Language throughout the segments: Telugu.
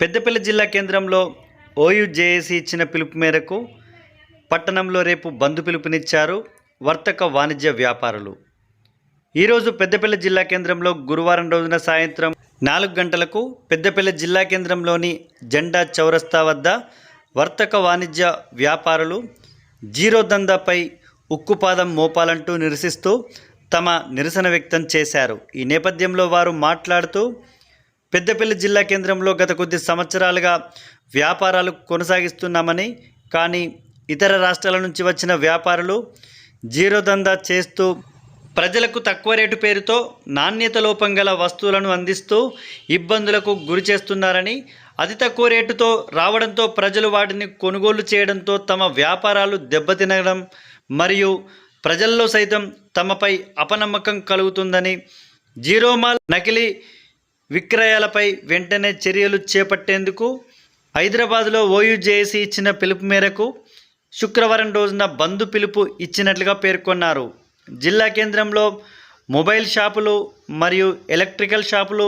పెద్దపల్లి జిల్లా కేంద్రంలో ఓయుజేఏసీ ఇచ్చిన పిలుపు మేరకు పట్టణంలో రేపు బంద్ పిలుపునిచ్చారు వర్తక వాణిజ్య వ్యాపారులు. ఈరోజు పెద్దపల్లి జిల్లా కేంద్రంలో గురువారం రోజున సాయంత్రం నాలుగు గంటలకు పెద్దపల్లి జిల్లా కేంద్రంలోని జెండా చౌరస్తా వద్ద వర్తక వాణిజ్య వ్యాపారులు జీరో దందాపై ఉక్కుపాదం మోపాలంటూ నిరసిస్తూ తమ నిరసన వ్యక్తం చేశారు. ఈ నేపథ్యంలో వారు మాట్లాడుతూ పెద్దపల్లి జిల్లా కేంద్రంలో గత కొద్ది సంవత్సరాలుగా వ్యాపారాలు కొనసాగిస్తున్నామని కానీ ఇతర రాష్ట్రాల నుంచి వచ్చిన వ్యాపారులు జీరో దందా చేస్తూ ప్రజలకు తక్కువ రేటు పేరుతో నాణ్యత లోపం గల వస్తువులను అందిస్తూ ఇబ్బందులకు గురి చేస్తున్నారని అతి తక్కువ రేటుతో రావడంతో ప్రజలు వాటిని కొనుగోలు చేయడంతో తమ వ్యాపారాలు దెబ్బతినడం మరియు ప్రజల్లో సైతం తమపై అపనమ్మకం కలుగుతుందని జీరో మాల్ నకిలీ విక్రయాలపై వెంటనే చర్యలు చేపట్టేందుకు హైదరాబాద్లో ఓయూజేఏసీ ఇచ్చిన పిలుపు మేరకు శుక్రవారం రోజున బంద్ పిలుపు ఇచ్చినట్లుగా పేర్కొన్నారు. జిల్లా కేంద్రంలో మొబైల్ షాపులు మరియు ఎలక్ట్రికల్ షాపులు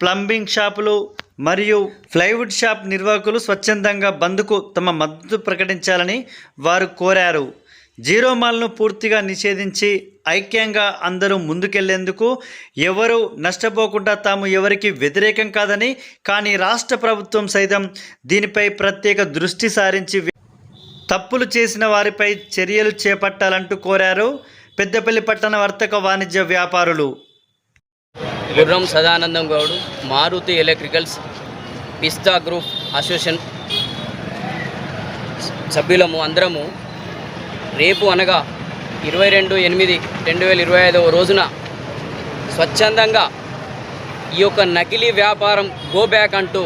ప్లంబింగ్ షాపులు మరియు ప్లైవుడ్ షాప్ నిర్వాహకులు స్వచ్ఛందంగా బంద్కు తమ మద్దతు ప్రకటించాలని వారు కోరారు. జీరో మాల్ను పూర్తిగా నిషేధించి ఐక్యంగా అందరూ ముందుకెళ్ళేందుకు ఎవరు నష్టపోకుండా తాము ఎవరికి వ్యతిరేకం కాదని కానీ రాష్ట్ర ప్రభుత్వం సైతం దీనిపై ప్రత్యేక దృష్టి సారించి తప్పులు చేసిన వారిపై చర్యలు చేపట్టాలంటూ కోరారు పెద్దపల్లి పట్టణ వర్తక వాణిజ్య వ్యాపారులు. గుర్రం సదానందం గౌడు మారుతి ఎలక్ట్రికల్స్ పిస్తా గ్రూప్ అసోసియేషన్ సభ్యులము అందరము రేపు అనగా ఇరవై రెండు ఎనిమిది రెండు వేల ఇరవై ఐదవ రోజున స్వచ్ఛందంగా ఈ యొక్క నకిలీ వ్యాపారం గో బ్యాక్ అంటూ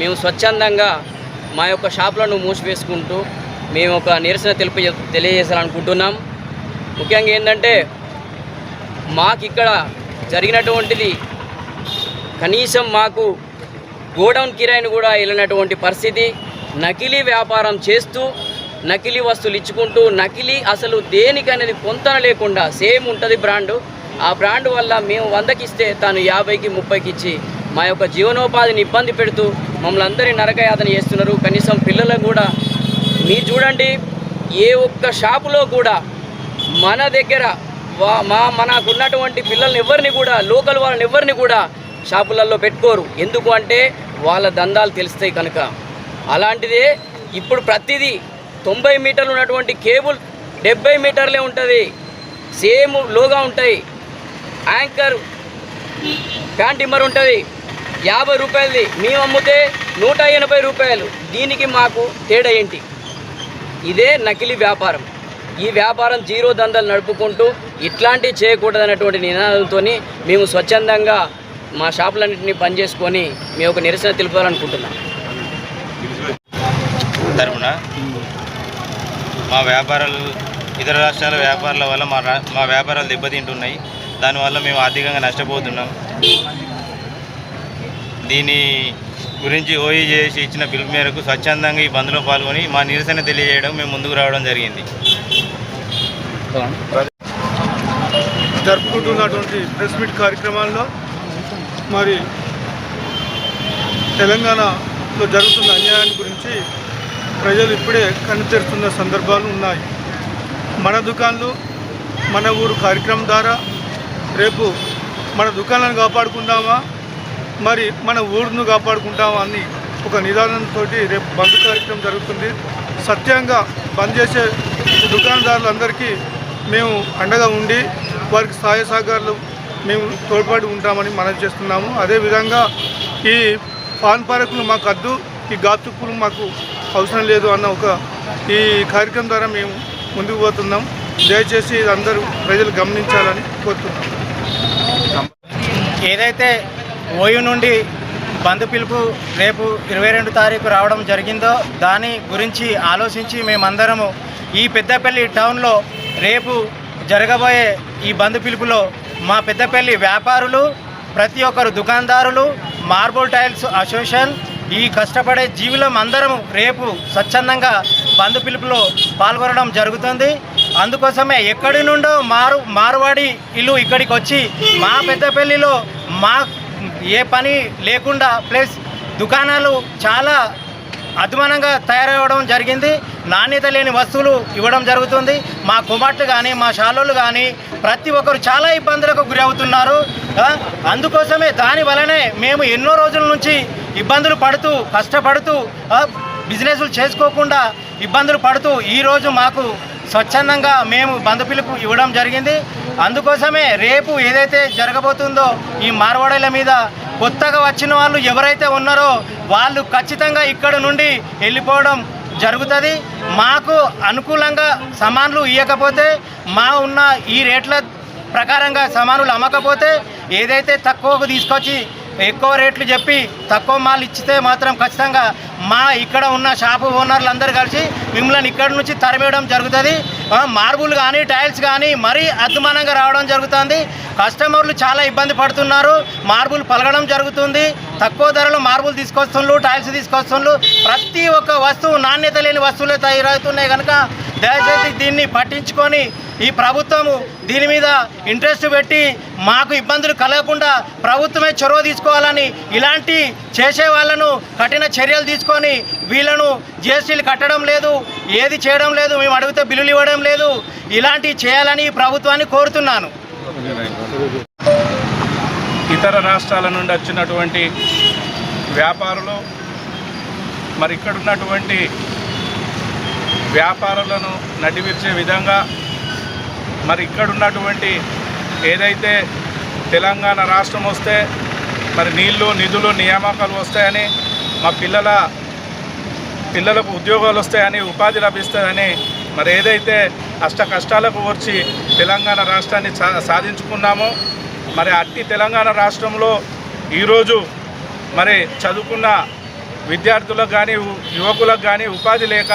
మేము స్వచ్ఛందంగా మా యొక్క షాపులను మూసివేసుకుంటూ మేము ఒక నిరసన తెలుపు తెలియజేయాలనుకుంటున్నాం. ముఖ్యంగా ఏంటంటే మాకు ఇక్కడ జరిగినటువంటిది కనీసం మాకు గోడౌన్ కిరాయిని కూడా వెళ్ళినటువంటి పరిస్థితి. నకిలీ వ్యాపారం చేస్తూ నకిలీ వస్తువులు ఇచ్చుకుంటూ నకిలీ అసలు దేనికనేది పొంతన లేకుండా సేమ్ ఉంటుంది బ్రాండు. ఆ బ్రాండ్ వల్ల మేము వందకి ఇస్తే తాను యాభైకి ముప్పైకి ఇచ్చి మా యొక్క జీవనోపాధిని ఇబ్బంది పెడుతూ మమ్మల్ని అందరినీ నరకయాతన చేస్తున్నారు. కనీసం పిల్లలకు కూడా మీరు చూడండి ఏ ఒక్క షాపులో కూడా మన దగ్గర వా- మా మనకు ఉన్నటువంటి పిల్లల్ని ఎవరిని కూడా లోకల్ వాళ్ళని ఎవరిని కూడా షాపులలో పెట్టుకోరు. ఎందుకు అంటే వాళ్ళ దందాలు తెలుస్తాయి కనుక. అలాంటిదే ఇప్పుడు ప్రతిదీ తొంభై మీటర్లు ఉన్నటువంటి కేబుల్ డెబ్బై మీటర్లే ఉంటుంది. సేమ్ లోగా ఉంటాయి. యాంకర్ ప్యాంట్ ఇమ్మర్ ఉంటుంది. యాభై రూపాయలది. మేము అమ్మితే నూట ఎనభై రూపాయలు. దీనికి మాకు తేడా ఏంటి? ఇదే నకిలీ వ్యాపారం. ఈ వ్యాపారం జీరో దందలు నడుపుకుంటూ ఇట్లాంటివి చేయకూడదన్నటువంటి నినాదంతో మేము స్వచ్ఛందంగా మా షాపులన్నింటినీ బంద్ చేసుకొని మేము ఒక నిరసన తెలుపాలనుకుంటున్నాం మా వ్యాపారాలు ఇతర రాష్ట్రాల వ్యాపారాల వల్ల మా రా- మా వ్యాపారాలు దెబ్బతింటున్నాయి. దానివల్ల మేము ఆర్థికంగా నష్టపోతున్నాం. దీని గురించి ఓఈ చేసి ఇచ్చిన పిలుపు మేరకు స్వచ్ఛందంగా ఈ బంద్లో పాల్గొని మా నిరసన తెలియజేయడం మేము ముందుకు రావడం జరిగింది. జరుపుకుంటున్నటువంటి ప్రెస్ మీట్ కార్యక్రమాల్లో మరి తెలంగాణలో జరుగుతున్న అన్యాయాన్ని గురించి ప్రజలు ఇప్పుడే కనితెరుస్తున్న సందర్భాలు ఉన్నాయి. మన దుకాన్లు మన ఊరు కార్యక్రమం ద్వారా రేపు మన దుకాణాలను కాపాడుకుందామా? మరి మన ఊరును కాపాడుకుంటామా అని ఒక నిదానంతో రేపు బంద్ కార్యక్రమం జరుగుతుంది. సత్యంగా బంద్ చేసే దుకాణదారులందరికీ మేము అండగా ఉండి వారికి సహాయ సహకారాలు మేము తోడ్పడి ఉంటామని మనం చేస్తున్నాము. అదేవిధంగా ఈ పాన్ పారకులు మాకు అద్దు ఈ గాతుకులు మాకు అవసరం లేదు అన్న ఒక ఈ కార్యక్రమం ద్వారా మేము ముందుకు పోతున్నాం. దయచేసి అందరూ ప్రజలు గమనించాలని కోరుతున్నాం. ఏదైతే ఓయు నుండి బంద్ పిలుపు రేపు ఇరవై రెండు తారీఖు రావడం జరిగిందో దాని గురించి ఆలోచించి మేమందరము ఈ పెద్దపల్లి టౌన్లో రేపు జరగబోయే ఈ బంద్ పిలుపులో మా పెద్దపల్లి వ్యాపారులు ప్రతి ఒక్కరు దుకాణదారులు మార్బుల్ టైల్స్ అసోసియేషన్ ఈ కష్టపడే జీవులం అందరం రేపు స్వచ్ఛందంగా బంద్ పిలుపులో పాల్గొనడం జరుగుతుంది. అందుకోసమే ఎక్కడి నుండో మారు మారువాడి ఇల్లు ఇక్కడికి వచ్చి మా పెద్దపల్లిలో మా ఏ పని లేకుండా ప్లస్ దుకాణాలు చాలా అధ్వానంగా తయారవడం జరిగింది. నాణ్యత లేని వస్తువులు ఇవ్వడం జరుగుతుంది. మా కుమార్తె కానీ మా శాలోళ్ళు కానీ ప్రతి ఒక్కరు చాలా ఇబ్బందులకు గురి అవుతున్నారు అందుకోసమే దాని వలనే మేము ఎన్నో రోజుల నుంచి ఇబ్బందులు పడుతూ కష్టపడుతూ బిజినెస్లు చేసుకోకుండా ఇబ్బందులు పడుతూ ఈరోజు మాకు స్వచ్ఛందంగా మేము బంధు పిలుపు ఇవ్వడం జరిగింది. అందుకోసమే రేపు ఏదైతే జరగబోతుందో ఈ మార్వాడీల మీద కొత్తగా వచ్చిన వాళ్ళు ఎవరైతే ఉన్నారో వాళ్ళు ఖచ్చితంగా ఇక్కడ నుండి వెళ్ళిపోవడం జరుగుతుంది. మాకు అనుకూలంగా సమాన్లు ఇవ్వకపోతే మా ఉన్న ఈ రేట్ల ప్రకారంగా సమానులు అమ్మకపోతే ఏదైతే తక్కువకు తీసుకొచ్చి ఎక్కువ రేట్లు చెప్పి తక్కువ మాల్ ఇచ్చితే మాత్రం ఖచ్చితంగా మా ఇక్కడ ఉన్న షాపు ఓనర్లు అందరూ కలిసి మిమ్మల్ని ఇక్కడ నుంచి తరిమేయడం జరుగుతుంది. మార్బుల్ కానీ టైల్స్ కానీ మరీ అద్దుమానంగా రావడం జరుగుతుంది. కస్టమర్లు చాలా ఇబ్బంది పడుతున్నారు. మార్బుల్ పలగడం జరుగుతుంది. తక్కువ ధరలో మార్బుల్ తీసుకొస్తుండ్రు టైల్స్ తీసుకొస్తుండ్రు ప్రతి ఒక్క వస్తువు నాణ్యత లేని వస్తువులే తయారవుతున్నాయి కనుక దయచేసి దీన్ని పట్టించుకొని ఈ ప్రభుత్వము దీని మీద ఇంట్రెస్ట్ పెట్టి మాకు ఇబ్బందులు కలగకుండా ప్రభుత్వమే చొరవ తీసుకోవాలని ఇలాంటి చేసే వాళ్ళను కఠిన చర్యలు తీసుకొని వీళ్ళను జిఎస్టీలు కట్టడం లేదు ఏది చేయడం లేదు మేము అడిగితే బిల్లులు ఇవ్వడం లేదు ఇలాంటివి చేయాలని ఈ ప్రభుత్వాన్ని కోరుతున్నాను. ఇతర రాష్ట్రాల నుండి వచ్చినటువంటి వ్యాపారులు మరి ఇక్కడ ఉన్నటువంటి వ్యాపారులను నడిపించే విధంగా మరి ఇక్కడ ఉన్నటువంటి ఏదైతే తెలంగాణ రాష్ట్రం వస్తే మరి నీళ్ళు నిధులు నియామకాలు వస్తాయని మా పిల్లల పిల్లలకు ఉద్యోగాలు వస్తాయని ఉపాధి లభిస్తుందని మరి ఏదైతే అష్ట కష్టాలకు వచ్చి తెలంగాణ రాష్ట్రాన్ని సా సాధించుకున్నామో మరి అట్టి తెలంగాణ రాష్ట్రంలో ఈరోజు మరి చదువుకున్న విద్యార్థులకు కానీ యువకులకు కానీ ఉపాధి లేక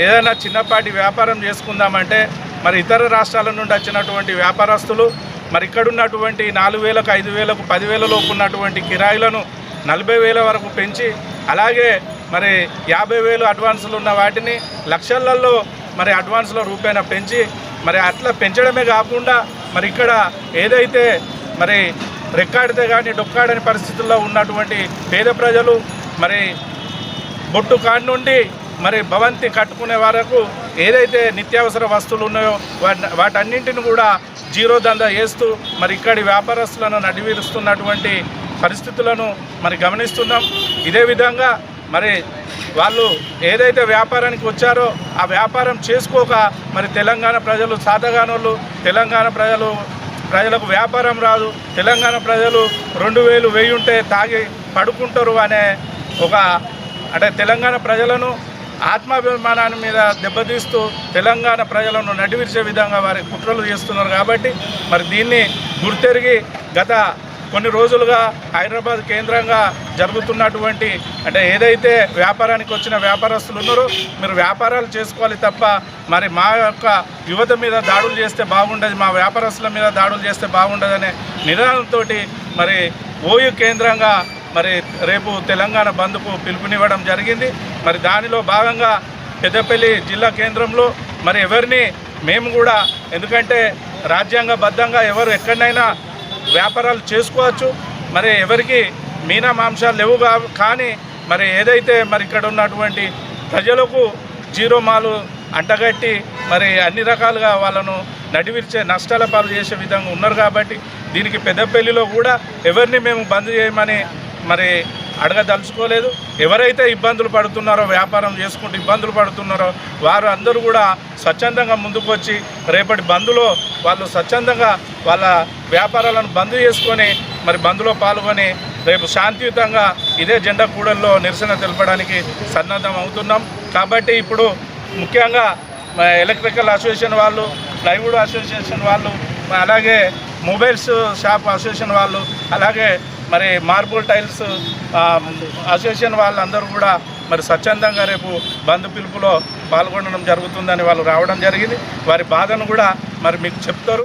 ఏదైనా చిన్నపాటి వ్యాపారం చేసుకుందామంటే మరి ఇతర రాష్ట్రాల నుండి వచ్చినటువంటి వ్యాపారస్తులు మరి ఇక్కడ ఉన్నటువంటి నాలుగు వేలకు ఐదు వేలకు పదివేలలోపు ఉన్నటువంటి కిరాయిలను నలభై వేల వరకు పెంచి అలాగే మరి యాభై వేలు అడ్వాన్సులు ఉన్న వాటిని లక్షలలో మరి అడ్వాన్స్ల రూపేణ పెంచి మరి అట్లా పెంచడమే కాకుండా మరి ఇక్కడ ఏదైతే మరి రెక్కాడితే కానీ డొక్కాడని పరిస్థితుల్లో ఉన్నటువంటి పేద ప్రజలు మరి బొట్టు కాడి నుండి మరి భవంతి కట్టుకునే వరకు ఏదైతే నిత్యావసర వస్తువులు ఉన్నాయో వాటి వాటన్నింటిని కూడా జీరో దందా వేస్తూ మరి ఇక్కడి వ్యాపారస్తులను నడివిరుస్తున్నటువంటి పరిస్థితులను మరి గమనిస్తున్నాం. ఇదే విధంగా మరి వాళ్ళు ఏదైతే వ్యాపారానికి వచ్చారో ఆ వ్యాపారం చేసుకోక మరి తెలంగాణ ప్రజలు సాధగానోళ్ళు తెలంగాణ ప్రజలు ప్రజలకు వ్యాపారం రాదు తెలంగాణ ప్రజలు రెండు వేలు వెయ్యి ఉంటే తాగి పడుకుంటారు అనే ఒక అంటే తెలంగాణ ప్రజలను ఆత్మాభిమానాన్ని మీద దెబ్బతీస్తూ తెలంగాణ ప్రజలను నడిపించే విధంగా వారి కుట్రలు చేస్తున్నారు కాబట్టి మరి దీన్ని గుర్తెరిగి గత కొన్ని రోజులుగా హైదరాబాద్ కేంద్రంగా జరుగుతున్నటువంటి అంటే ఏదైతే వ్యాపారానికి వచ్చిన వ్యాపారస్తులు ఉన్నారో మీరు వ్యాపారాలు చేసుకోవాలి తప్ప మరి మా యొక్క యువత మీద దాడులు చేస్తే బాగుండదు మా వ్యాపారస్తుల మీద దాడులు చేస్తే బాగుండదనే నినాదంతో మరి ఓయు కేంద్రంగా మరి రేపు తెలంగాణ బంద్కు పిలుపునివ్వడం జరిగింది. మరి దానిలో భాగంగా పెద్దపల్లి జిల్లా కేంద్రంలో మరి ఎవరిని మేము కూడా ఎందుకంటే రాజ్యాంగబద్ధంగా ఎవరు ఎక్కడైనా వ్యాపారాలు చేసుకోవచ్చు. మరి ఎవరికి మీనా మాంసాలు లేవు కానీ మరి ఏదైతే మరి ఇక్కడ ఉన్నటువంటి ప్రజలకు జీరో మాలు అంటగట్టి మరి అన్ని రకాలుగా వాళ్ళను నడివిర్చే నష్టాల పాలు చేసే విధంగా ఉన్నారు కాబట్టి దీనికి పెద్దపల్లిలో కూడా ఎవరిని మేము బంద్ చేయమని మరి అడగదలుచుకోలేదు. ఎవరైతే ఇబ్బందులు పడుతున్నారో వ్యాపారం చేసుకుంటూ ఇబ్బందులు పడుతున్నారో వారు అందరూ కూడా స్వచ్ఛందంగా ముందుకు వచ్చి రేపటి బంద్లో వాళ్ళు స్వచ్ఛందంగా వాళ్ళ వ్యాపారాలను బంద్ చేసుకొని మరి బంద్లో పాల్గొని రేపు శాంతియుతంగా ఇదే జెండా కూడల్లో నిరసన తెలపడానికి సన్నద్ధం అవుతున్నాం. కాబట్టి ఇప్పుడు ముఖ్యంగా ఎలక్ట్రికల్ అసోసియేషన్ వాళ్ళు ప్లైవుడ్ అసోసియేషన్ వాళ్ళు అలాగే మొబైల్స్ షాప్ అసోసియేషన్ వాళ్ళు అలాగే మరి మార్బుల్ టైల్స్ అసోసియేషన్ వాళ్ళందరూ కూడా మరి స్వచ్ఛందంగా రేపు బంధు పిలుపులో పాల్గొనడం జరుగుతుందని వాళ్ళు రావడం జరిగింది. వారి బాధను కూడా మరి మీకు చెప్తారు.